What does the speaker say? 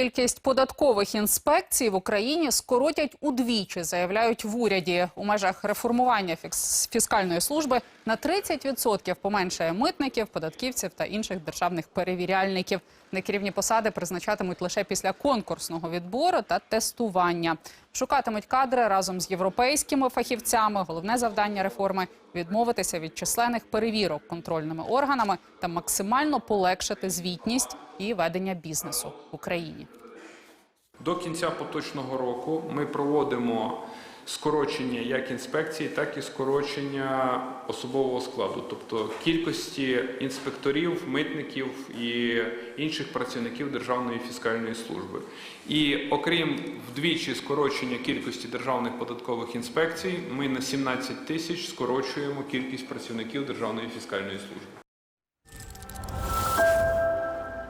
Кількість податкових інспекцій в Україні скоротять удвічі, заявляють в уряді. У межах реформування фіскальної служби на 30% поменшає митників, податківців та інших державних перевіряльників. Некерівні посади призначатимуть лише після конкурсного відбору та тестування. Шукатимуть кадри разом з європейськими фахівцями. Головне завдання реформи відмовитися від численних перевірок контрольними органами та максимально полегшити звітність і ведення бізнесу в Україні. До кінця поточного року ми проводимо скорочення як інспекції, так і скорочення особового складу, тобто кількості інспекторів, митників і інших працівників Державної фіскальної служби. І окрім вдвічі скорочення кількості державних податкових інспекцій, ми на 17 тисяч скорочуємо кількість працівників Державної фіскальної служби.